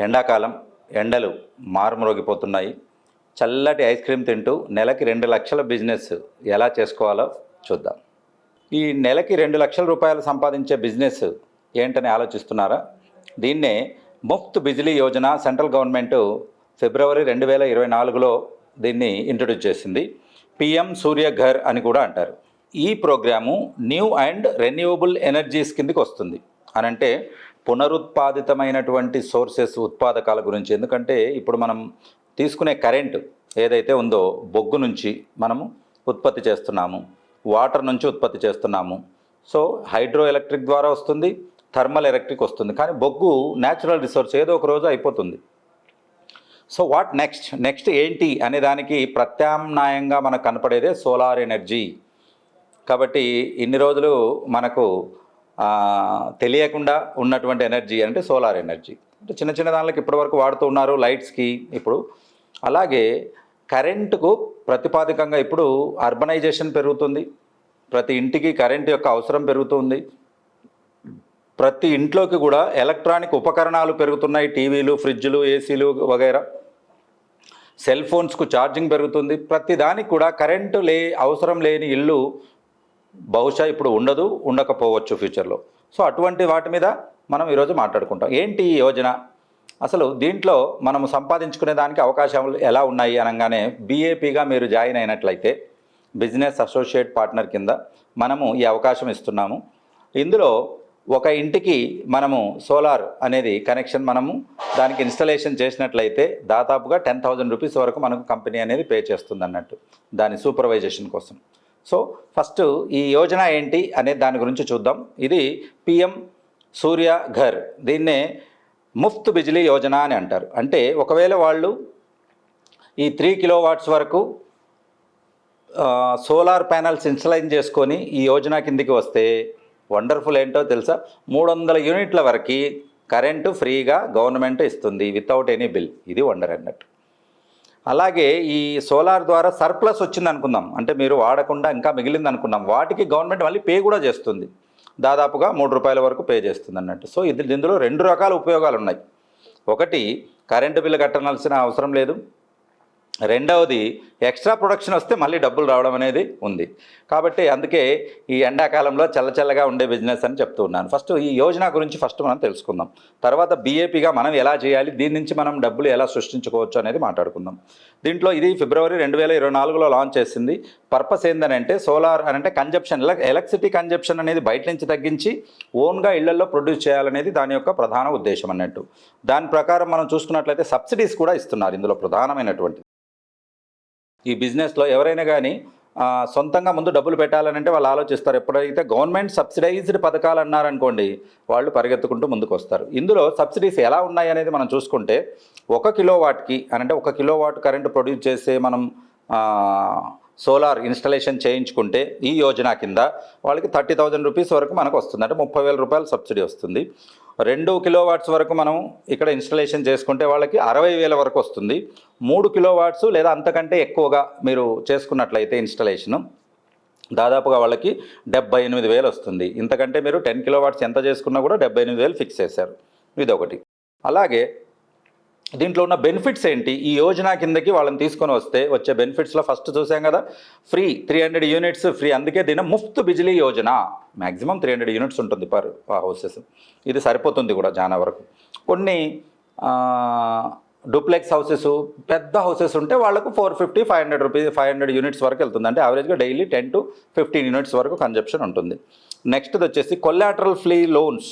ఎండాకాలం ఎండలు మారుమ్రోగిపోతున్నాయి. చల్లటి ఐస్ క్రీమ్ తింటూ నెలకి రెండు లక్షల బిజినెస్ ఎలా చేసుకోవాలో చూద్దాం. ఈ నెలకి రెండు లక్షల రూపాయలు సంపాదించే బిజినెస్ ఏంటని ఆలోచిస్తున్నారా? దీన్నే ముఫ్త్ బిజిలీ యోజన సెంట్రల్ గవర్నమెంట్ ఫిబ్రవరి రెండు వేల ఇరవై నాలుగులో దీన్ని ఇంట్రడ్యూస్ చేసింది. పిఎం సూర్య ఘర్ అని కూడా అంటారు. ఈ programme new and renewable energies కిందకి వస్తుంది. అని అంటే పునరుత్పాదితమైనటువంటి సోర్సెస్ ఉత్పాదకాల గురించి. ఎందుకంటే ఇప్పుడు మనం తీసుకునే కరెంటు ఏదైతే ఉందో బొగ్గు నుంచి మనము ఉత్పత్తి చేస్తున్నాము వాటర్ నుంచి ఉత్పత్తి చేస్తున్నాము. సో హైడ్రో ఎలక్ట్రిక్ ద్వారా వస్తుంది థర్మల్ ఎలక్ట్రిక్ వస్తుంది. కానీ బొగ్గు న్యాచురల్ రిసోర్స్ ఏదో ఒక రోజు అయిపోతుంది. So what next? నెక్స్ట్ ఏంటి అనే దానికి ప్రత్యామ్నాయంగా మనకు కనపడేదే సోలార్ ఎనర్జీ. కాబట్టి ఇన్ని రోజులు మనకు తెలియకుండా ఉన్నటువంటి ఎనర్జీ అంటే సోలార్ ఎనర్జీ. అంటే చిన్న చిన్న దానిలోకి ఇప్పటివరకు వాడుతూ ఉన్నారు లైట్స్కి ఇప్పుడు. అలాగే కరెంటుకు ప్రతిపాదికంగా ఇప్పుడు అర్బనైజేషన్ పెరుగుతుంది. ప్రతి ఇంటికి కరెంటు యొక్క అవసరం పెరుగుతుంది. ప్రతి ఇంట్లోకి కూడా ఎలక్ట్రానిక్ ఉపకరణాలు పెరుగుతున్నాయి. టీవీలు ఫ్రిడ్జ్లు ఏసీలు వగైరా. సెల్ ఫోన్స్కు ఛార్జింగ్ పెరుగుతుంది. ప్రతి దానికి కూడా కరెంటు లే అవసరం లేని ఇల్లు బహుశా ఇప్పుడు ఉండదు ఉండకపోవచ్చు ఫ్యూచర్లో సో అటువంటి వాటి మీద మనం ఈరోజు మాట్లాడుకుంటాం. ఏంటి ఈ యోజన? అసలు దీంట్లో మనం సంపాదించుకునే దానికి అవకాశాలు ఎలా ఉన్నాయి అనగానే బీఏపీగా మీరు జాయిన్ అయినట్లయితే బిజినెస్ అసోసియేట్ పార్ట్నర్ కింద మనము ఈ అవకాశం ఇస్తున్నాము. ఇందులో ఒక ఇంటికి మనము సోలార్ అనేది కనెక్షన్ మనము దానికి ఇన్స్టలేషన్ చేసినట్లయితే దాదాపుగా టెన్ థౌజండ్ రూపీస్ వరకు మనకు కంపెనీ అనేది పే చేస్తుంది అన్నట్టు దాని సూపర్వైజేషన్ కోసం. సో ఫస్ట్ ఈ యోజన ఏంటి అనే దాని గురించి చూద్దాం. ఇది పిఎం సూర్య ఘర్. దీన్నే ముఫ్త్ బిజిలీ యోజన అని అంటారు. అంటే ఒకవేళ వాళ్ళు ఈ త్రీ కిలో వాట్స్ వరకు సోలార్ ప్యానల్స్ ఇన్స్టలైన్ చేసుకొని ఈ యోజన కిందికి వస్తే వండర్ఫుల్ ఏంటో తెలుసా? మూడు వందల యూనిట్ల వరకు కరెంటు ఫ్రీగా గవర్నమెంట్ ఇస్తుంది వితౌట్ ఎనీ బిల్. ఇది వండర్ అన్నట్టు. అలాగే ఈ సోలార్ ద్వారా సర్ప్లస్ వచ్చింది అనుకుందాం. అంటే మీరు వాడకుండా ఇంకా మిగిలింది అనుకున్నాం వాటికి గవర్నమెంట్ మళ్ళీ పే కూడా చేస్తుంది. దాదాపుగా మూడు రూపాయల వరకు పే చేస్తుంది అన్నట్టు. సో ఇది ఇందులో రెండు రకాల ఉపయోగాలు ఉన్నాయి. ఒకటి కరెంటు బిల్లు కట్టనాల్సిన అవసరం లేదు. రెండవది ఎక్స్ట్రా ప్రొడక్షన్ వస్తే మళ్ళీ డబ్బులు రావడం అనేది ఉంది. కాబట్టి అందుకే ఈ ఎండాకాలంలో చల్లచల్లగా ఉండే బిజినెస్ అని చెప్తూ ఉన్నాను. ఫస్ట్ ఈ యోజన గురించి ఫస్ట్ మనం తెలుసుకుందాం. తర్వాత బీఏపీగా మనం ఎలా చేయాలి దీని నుంచి మనం డబ్బులు ఎలా సృష్టించుకోవచ్చు అనేది మాట్లాడుకుందాం. దీంట్లో ఇది ఫిబ్రవరి రెండు వేల ఇరవై నాలుగులో లాంచ్ చేసింది. పర్పస్ ఏంటంటే సోలార్ అని అంటే కన్జప్షన్ ఎలక్ట్రిసిటీ కన్జప్షన్ అనేది బయట నుంచి తగ్గించి ఓన్గా ఇళ్ళలో ప్రొడ్యూస్ చేయాలనేది దాని యొక్క ప్రధాన ఉద్దేశం అన్నట్టు. దాని ప్రకారం మనం చూసుకున్నట్లయితే సబ్సిడీస్ కూడా ఇస్తున్నారు ఇందులో ప్రధానమైనటువంటి. ఈ బిజినెస్లో ఎవరైనా కానీ సొంతంగా ముందు డబ్బులు పెట్టాలనంటే వాళ్ళు ఆలోచిస్తారు. ఎప్పుడైతే గవర్నమెంట్ సబ్సిడైజ్డ్ పథకాలు అన్నారనుకోండి వాళ్ళు పరిగెత్తుకుంటూ ముందుకు వస్తారు ఇందులో సబ్సిడీస్ ఎలా ఉన్నాయి అనేది మనం చూసుకుంటే ఒక కిలో అనంటే ఒక కిలో కరెంటు ప్రొడ్యూస్ చేసే మనం సోలార్ ఇన్స్టలేషన్ చేయించుకుంటే ఈ యోజన కింద వాళ్ళకి థర్టీ థౌజండ్ రూపీస్ వరకు మనకు వస్తుంది. అంటే ముప్పై వేల రూపాయలు సబ్సిడీ వస్తుంది. రెండు కిలో వాట్స్ వరకు మనం ఇక్కడ ఇన్స్టలేషన్ చేసుకుంటే వాళ్ళకి అరవై వేల వరకు వస్తుంది. మూడు కిలో వాట్స్ లేదా అంతకంటే ఎక్కువగా మీరు చేసుకున్నట్లయితే ఇన్స్టలేషను. దాదాపుగా వాళ్ళకి డెబ్బై ఎనిమిది వేలు వస్తుంది. ఇంతకంటే మీరు టెన్ కిలో వాట్స్ ఎంత చేసుకున్నా కూడా డెబ్బై ఎనిమిది వేలు ఫిక్స్ చేశారు. ఇదొకటి. అలాగే దీంట్లో ఉన్న బెనిఫిట్స్ ఏంటి? ఈ యోజన కిందకి వాళ్ళని తీసుకొని వస్తే వచ్చే బెనిఫిట్స్లో ఫస్ట్ చూసాం కదా free three hundred units free అందుకే దీని Muft Bijli Yojana. Maximum three hundred units ఉంటుంది పర్ హౌసెస్ ఇది సరిపోతుంది కూడా చాలా వరకు. కొన్ని డూప్లెక్స్ హౌసెస్ పెద్ద హౌసెస్ ఉంటే వాళ్ళకు four fifty five hundred rupees five hundred units వరకు వెళ్తుంది. అంటే యావరేజ్గా daily ten to fifteen units వరకు కన్జప్షన్ ఉంటుంది. నెక్స్ట్ది వచ్చేసి కొల్లాటరల్ ఫ్రీ లోన్స్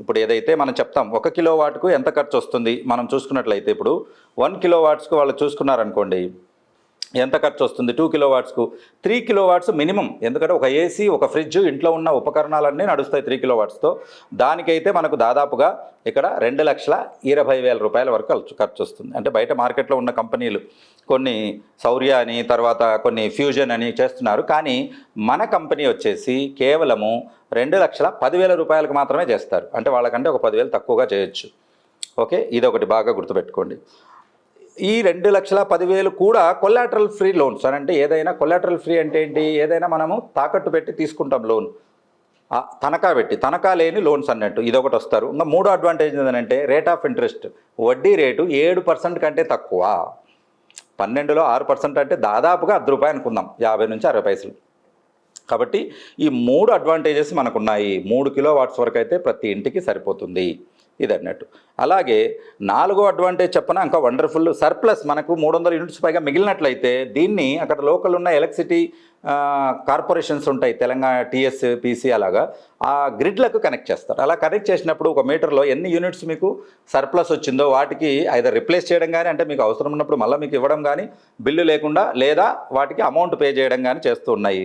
ఇప్పుడు ఏదైతే మనం చెప్తాం ఒక కిలో వాట్కు ఎంత ఖర్చు వస్తుంది? మనం చూసుకున్నట్లయితే ఇప్పుడు వన్ కిలో వాట్స్కు వాళ్ళు చూసుకున్నారనుకోండి ఎంత ఖర్చు వస్తుంది టూ కిలో వాట్స్కు త్రీ కిలో వాట్స్ మినిమం ఎందుకంటే ఒక ఏసీ ఒక ఫ్రిడ్జ్ ఇంట్లో ఉన్న ఉపకరణాలన్నీ నడుస్తాయి త్రీ కిలో వాట్స్తో దానికైతే మనకు దాదాపుగా ఇక్కడ రెండు లక్షల ఇరవై వేల రూపాయల వరకు ఖర్చు ఖర్చు వస్తుంది అంటే బయట మార్కెట్లో ఉన్న కంపెనీలు కొన్ని సౌర్య అని తర్వాత కొన్ని ఫ్యూజన్ అని చేస్తున్నారు. కానీ మన కంపెనీ వచ్చేసి కేవలము రెండు లక్షల పదివేల రూపాయలకు మాత్రమే చేస్తారు. అంటే వాళ్ళకంటే ఒక పదివేలు తక్కువగా చేయొచ్చు. ఓకే? ఇది ఒకటి బాగా గుర్తుపెట్టుకోండి. ఈ రెండు లక్షల పదివేలు కూడా కొలాటరల్ ఫ్రీ లోన్స్ అని అంటే ఏదైనా కొలాటరల్ ఫ్రీ అంటే ఏంటి? ఏదైనా మనము తాకట్టు పెట్టి తీసుకుంటాం లోన్ తనఖా పెట్టి తనఖా లేని లోన్స్ అన్నట్టు. ఇదొకటి వస్తారు. ఇంకా మూడో అడ్వాంటేజ్ ఏంటంటే రేట్ ఆఫ్ ఇంట్రెస్ట్ వడ్డీ రేటు ఏడు పర్సెంట్ కంటే తక్కువ. పన్నెండులో ఆరు పర్సెంట్ అంటే దాదాపుగా అర్ధ రూపాయి అనుకుందాం. యాభై నుంచి అరవై పైసలు. కాబట్టి ఈ మూడు అడ్వాంటేజెస్ మనకున్నాయి. మూడు కిలో వాట్స్ వరకు అయితే ప్రతి ఇంటికి సరిపోతుంది. ఇది అన్నట్టు అలాగే నాలుగో అడ్వాంటేజ్ చెప్పన? ఇంకా వండర్ఫుల్ సర్ప్లస్ మనకు మూడు వందల యూనిట్స్ పైగా మిగిలినట్లయితే దీన్ని అక్కడ లోకల్ ఉన్న ఎలక్ట్రిసిటీ కార్పొరేషన్స్ ఉంటాయి. తెలంగాణ టీఎస్ పీసీ అలాగా. ఆ గ్రిడ్లకు కనెక్ట్ చేస్తారు. అలా కనెక్ట్ చేసినప్పుడు ఒక మీటర్లో ఎన్ని యూనిట్స్ మీకు సర్ప్లస్ వచ్చిందో వాటికి ఐదర్ రిప్లేస్ చేయడం కానీ అంటే మీకు అవసరం ఉన్నప్పుడు మళ్ళీ మీకు ఇవ్వడం కానీ బిల్లు లేకుండా లేదా వాటికి అమౌంట్ పే చేయడం కానీ చేస్తూ ఉన్నాయి.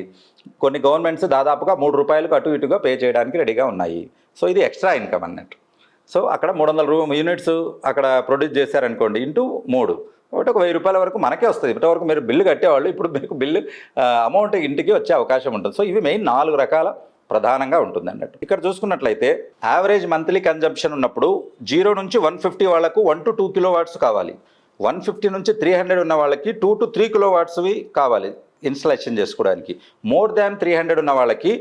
కొన్ని గవర్నమెంట్స్ దాదాపుగా మూడు రూపాయలకు అటు ఇటుగా పే చేయడానికి రెడీగా ఉన్నాయి. సో ఇది ఎక్స్ట్రా ఇన్కమ్ అన్నట్టు. సో అక్కడ మూడు వందల రూ యూనిట్స్ అక్కడ ప్రొడ్యూస్ చేశారనుకోండి ఇంటూ మూడు. కాబట్టి ఒక వెయ్యి రూపాయల వరకు మనకే వస్తుంది. ఇప్పటి వరకు మీరు బిల్లు కట్టేవాళ్ళు ఇప్పుడు మీకు బిల్లు అమౌంట్ ఇంటికి వచ్చే అవకాశం ఉంటుంది. సో ఇవి మెయిన్ నాలుగు రకాల ప్రధానంగా ఉంటుంది అన్నట్టు. ఇక్కడ చూసుకున్నట్లయితే యావరేజ్ మంత్లీ కన్జంప్షన్ ఉన్నప్పుడు జీరో నుంచి వన్ ఫిఫ్టీ వాళ్ళకు one to two kilo watts కావాలి. వన్ ఫిఫ్టీ నుంచి త్రీ హండ్రెడ్ ఉన్న వాళ్ళకి టూ టు త్రీ కిలో వాట్స్వి కావాలి ఇన్స్టలేషన్ చేసుకోవడానికి. మోర్ దాన్ త్రీ హండ్రెడ్ ఉన్న వాళ్ళకి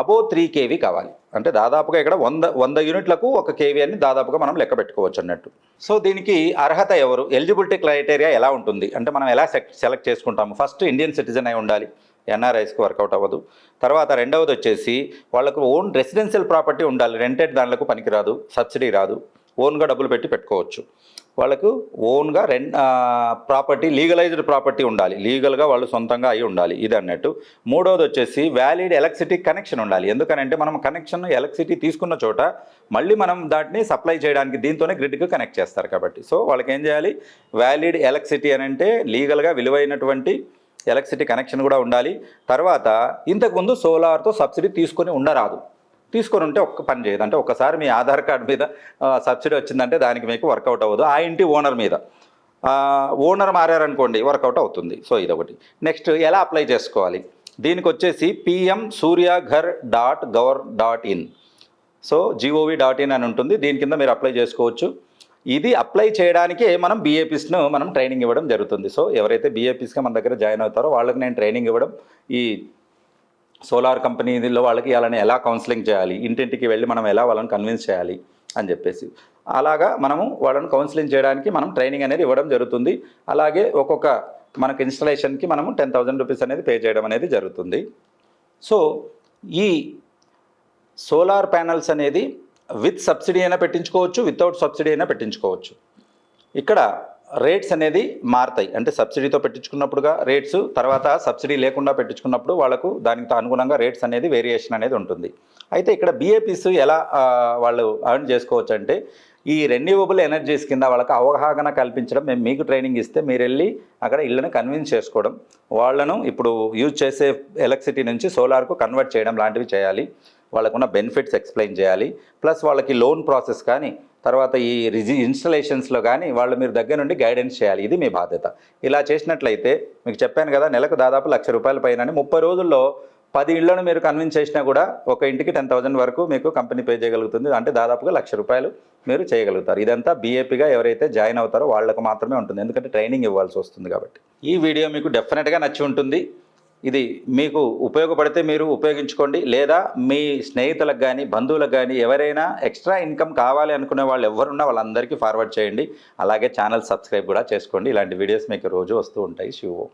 అబో త్రీ కేవీ కావాలి. అంటే దాదాపుగా ఇక్కడ వంద వంద యూనిట్లకు ఒక కేవీ అని దాదాపుగా మనం లెక్క పెట్టుకోవచ్చు అన్నట్టు. సో దీనికి అర్హత ఎవరు? ఎలిజిబిలిటీ క్రైటీరియా ఎలా ఉంటుంది? అంటే మనం ఎలా సెలెక్ట్ చేసుకుంటాము? ఫస్ట్ ఇండియన్ సిటిజన్ అయి ఉండాలి. ఎన్ఆర్ఐస్కి వర్కౌట్ అవ్వదు. తర్వాత రెండవది వచ్చేసి వాళ్ళకు ఓన్ రెసిడెన్షియల్ ప్రాపర్టీ ఉండాలి. రెంటెడ్ దానిలకు పనికిరాదు. సబ్సిడీ రాదు. ఓన్గా డబ్బులు పెట్టి పెట్టుకోవచ్చు. వాళ్ళకు ఓన్గా రెన్ ప్రాపర్టీ లీగలైజ్డ్ ప్రాపర్టీ ఉండాలి. లీగల్గా వాళ్ళు సొంతంగా అయి ఉండాలి. ఇది అన్నట్టు. మూడవది వచ్చేసి వ్యాలిడ్ ఎలక్ట్రిసిటీ కనెక్షన్ ఉండాలి. ఎందుకనంటే మనం కనెక్షన్ ఎలక్ట్రిసిటీ తీసుకున్న చోట మళ్ళీ మనం దాటిని సప్లై చేయడానికి దీంతోనే గ్రిడ్కి కనెక్ట్ చేస్తారు కాబట్టి. సో వాళ్ళకి ఏం చేయాలి? వ్యాలిడ్ ఎలక్ట్రిసిటీ అని అంటే లీగల్గా విలువైనటువంటి ఎలక్ట్రిసిటీ కనెక్షన్ కూడా ఉండాలి. తర్వాత ఇంతకుముందు సోలార్తో సబ్సిడీ తీసుకొని ఉండరాదు. తీసుకొని ఉంటే ఒక్క పని చేయదు. అంటే ఒకసారి మీ ఆధార్ కార్డు మీద సబ్సిడీ వచ్చిందంటే దానికి మీకు వర్కౌట్ అవ్వదు. ఆ ఇంటి ఓనర్ మీద. ఓనర్ మారారనుకోండి వర్కౌట్ అవుతుంది. సో ఇదొకటి. నెక్స్ట్ ఎలా అప్లై చేసుకోవాలి? దీనికి వచ్చేసి PM Suryaghar dot gov dot in. So G O V dot in అని ఉంటుంది. దీని కింద మీరు అప్లై చేసుకోవచ్చు. ఇది అప్లై చేయడానికే మనం బీఏపీస్ను మనం ట్రైనింగ్ ఇవ్వడం జరుగుతుంది. సో ఎవరైతే బీఏపీస్గా మన దగ్గర జాయిన్ అవుతారో వాళ్ళకి నేను ట్రైనింగ్ ఇవ్వడం ఈ సోలార్ కంపెనీలో వాళ్ళకి వాళ్ళని ఎలా కౌన్సిలింగ్ చేయాలి? ఇంటింటికి వెళ్ళి మనం ఎలా వాళ్ళని కన్విన్స్ చేయాలి? అని చెప్పేసి. అలాగా మనము వాళ్ళని కౌన్సిలింగ్ చేయడానికి మనం ట్రైనింగ్ అనేది ఇవ్వడం జరుగుతుంది. అలాగే ఒక్కొక్క మనకు ఇన్స్టలేషన్కి మనము టెన్ థౌజండ్ రూపీస్ అనేది పే చేయడం అనేది జరుగుతుంది. సో ఈ సోలార్ ప్యానల్స్ అనేది విత్ సబ్సిడీ అయినా పెట్టించుకోవచ్చు వితౌట్ సబ్సిడీ అయినా పెట్టించుకోవచ్చు. ఇక్కడ రేట్స్ అనేది మారుతాయి. అంటే సబ్సిడీతో పెట్టించుకున్నప్పుడుగా రేట్స్ తర్వాత సబ్సిడీ లేకుండా పెట్టించుకున్నప్పుడు వాళ్ళకు దానికి అనుగుణంగా రేట్స్ అనేది వేరియేషన్ అనేది ఉంటుంది. అయితే ఇక్కడ బీఏపీస్ ఎలా వాళ్ళు అర్న్ చేసుకోవచ్చు అంటే ఈ రెన్యూవబుల్ ఎనర్జీస్ కింద వాళ్ళకి అవగాహన కల్పించడం మేము మీకు ట్రైనింగ్ ఇస్తే మీరు వెళ్ళి అక్కడ ఇళ్ళని కన్విన్స్ చేసుకోవడం వాళ్ళను ఇప్పుడు యూజ్ చేసే ఎలక్ట్రిసిటీ నుంచి సోలార్కు కన్వర్ట్ చేయడం లాంటివి చేయాలి. వాళ్ళకున్న బెనిఫిట్స్ ఎక్స్ప్లెయిన్ చేయాలి. ప్లస్ వాళ్ళకి లోన్ ప్రాసెస్ కానీ తర్వాత ఈ రిజి ఇన్స్టలేషన్స్లో కానీ వాళ్ళు మీరు దగ్గర నుండి గైడెన్స్ చేయాలి. ఇది మీ బాధ్యత. ఇలా చేసినట్లయితే మీకు చెప్పాను కదా నెలకు దాదాపు లక్ష రూపాయల పైన ముప్పై రోజుల్లో పది ఇళ్ళను మీరు కన్విన్స్ చేసినా కూడా ఒక ఇంటికి టెన్ థౌసండ్ వరకు మీకు కంపెనీ పే చేయగలుగుతుంది. అంటే దాదాపుగా లక్ష రూపాయలు మీరు చేయగలుగుతారు. ఇదంతా బీఏపీగా ఎవరైతే జాయిన్ అవుతారో వాళ్ళకు మాత్రమే ఉంటుంది. ఎందుకంటే ట్రైనింగ్ ఇవ్వాల్సి వస్తుంది కాబట్టి. ఈ వీడియో మీకు డెఫినెట్గా నచ్చి ఉంటుంది. ఇది మీకు ఉపయోగపడితే మీరు ఉపయోగించుకోండి. లేదా మీ స్నేహితులకు కానీ బంధువులకు కానీ ఎవరైనా ఎక్స్ట్రా ఇన్కమ్ కావాలి అనుకునే వాళ్ళు ఎవరున్నా వాళ్ళందరికీ ఫార్వర్డ్ చేయండి. అలాగే ఛానల్ సబ్స్క్రైబ్ కూడా చేసుకోండి. ఇలాంటి వీడియోస్ మీకు రోజు వస్తూ ఉంటాయి. శివో.